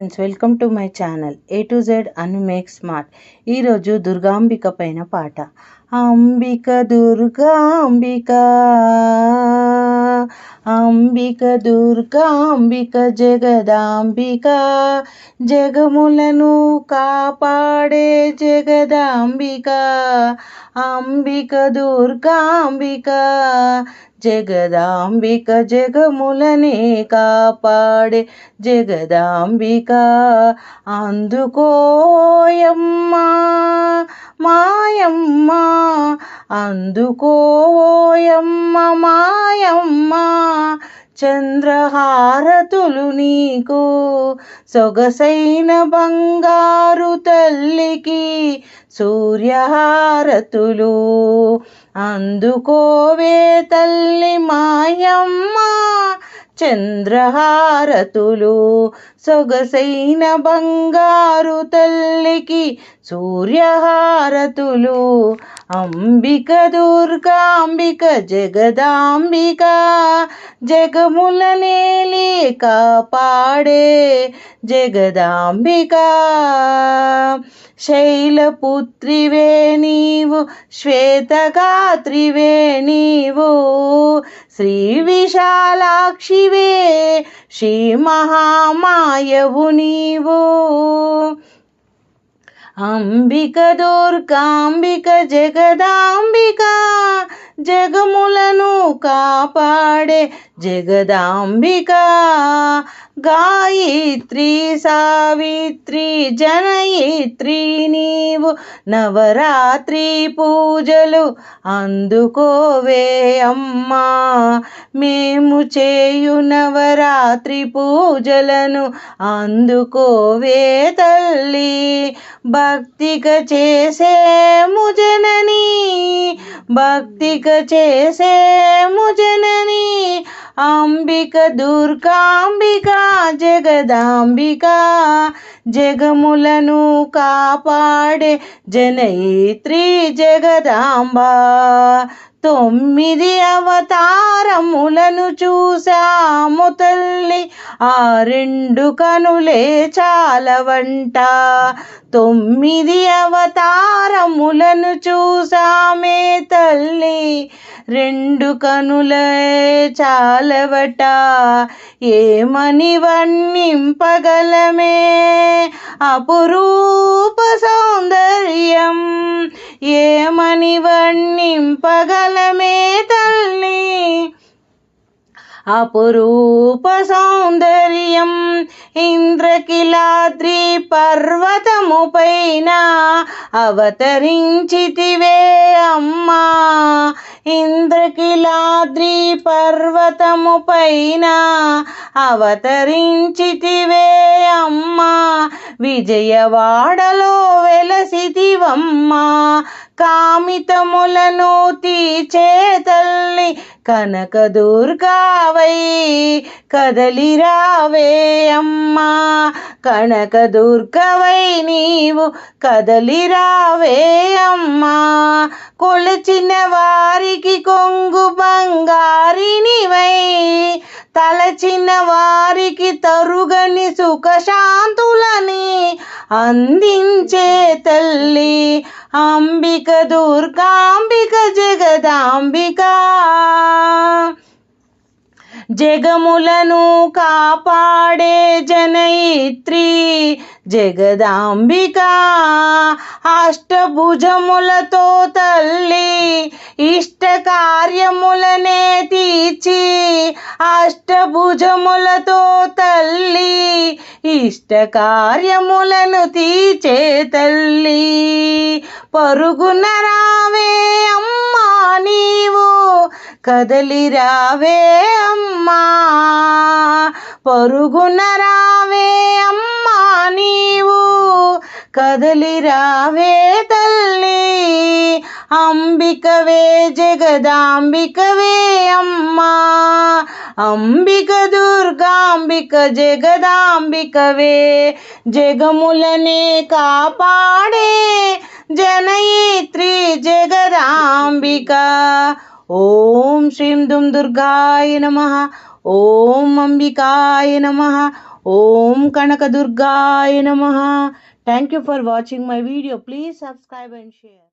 Friends welcome to my channel. A to Z Anu make smart. ఈరోజు దుర్గాంబిక పైన పాట. అంబిక దుర్గాంబిక అంబిక. దుర్గాంబిక జగదాంబిక. జగములను కాపాడే జగదాంబిక. అంబిక దుర్గాంబిక జగదాంబిక జగములనే కాపాడే జగదాంబిక. అందుకోయమ్మా మాయమ్మ అందుకోయమ్మ మాయమ్మ చంద్రహారతులు నీకు సొగసైన బంగారు తల్లికి సూర్యహారతులు. అందుకోవే తల్లి మాయమ్మ చంద్రహారతులు. సొగసైన బంగారు తల్లికి సూర్యహారతులు. అంబిక దుర్గాంబిక జగదాంబిక జగములనేలి కాపాడే జగదాంబిక. శైలపుత్రివే నీవు శ్వేతగాత్రివే నీవు శ్రీ విశాలాక్షివే శ్రీ మహామాయవు నీవు అంబిక దుర్గాంబిక జగదాంబిక జగములను కాపాడే జగదాంబిక గాయత్రి సావిత్రి జనయిత్రి నీవు నవరాత్రి పూజలు అందుకోవే అమ్మా. మేము చేయు నవరాత్రి పూజలను అందుకోవే తల్లి. భక్తిక చేసేము జనని భక్తిక చేసేము జనని. అంబిక దుర్గాంబిక జగదాంబిక జగములను కాపాడే జనయిత్రి జగదాంబ. తొమ్మిది అవతారములను చూసాము తల్లి ఆ రెండు కనులే చాలవంట. తొమ్మిది అవతారములను చూసామే తల్లి రెండు కనులే చాలవట ఏమని వర్ణింపగలమే అపురూప సౌందర్యం ఏమని వర్ణింపగలమే అపురూప సౌందర్యం ఇంద్రకిలాద్రి పర్వతము పైన అవతరించితివే అమ్మా. ఇంద్రకిలాద్రి పర్వతము పైన అవతరించితివే అమ్మా. విజయవాడలో వెలసితివమ్మా. కామితములను తీచే తల్లి కనక దుర్గావై కదలిరావే అమ్మా. కనక దుర్గవై నీవు కదలిరావే అమ్మా. కొలచిన వారికి కొంగు బంగారినివై తలచిన వారికి తరుగని సుఖశాంతులని అందించే తల్లి అంబిక దుర్గాంబిక జగదాంబిక. జగములను కాపాడే జనయిత్రి జగదాంబిక అష్టభుజములతో తల్లి ఇష్ట కార్యములనే తీర్చి అష్టభుజములతో తల్లి ఇష్ట కార్యములను తీచే తల్లి. పరుగునరా కదలి రావే అమ్మా పరుగున రావే అమ్మా నీవు. కదలి రావే తల్లి అంబికవే జగదాంబికవే అమ్మా. అంబిక దుర్గాంబిక జగదాంబికవే జగములనే కాపాడే జనయిత్రి జగదాంబిక. ఓం శ్రీం దుం దుర్గాయ నమ. ఓం అంబికాయ నమ. ఓం కనకదుర్గాయ నమ. Thank you for watching my video please subscribe and share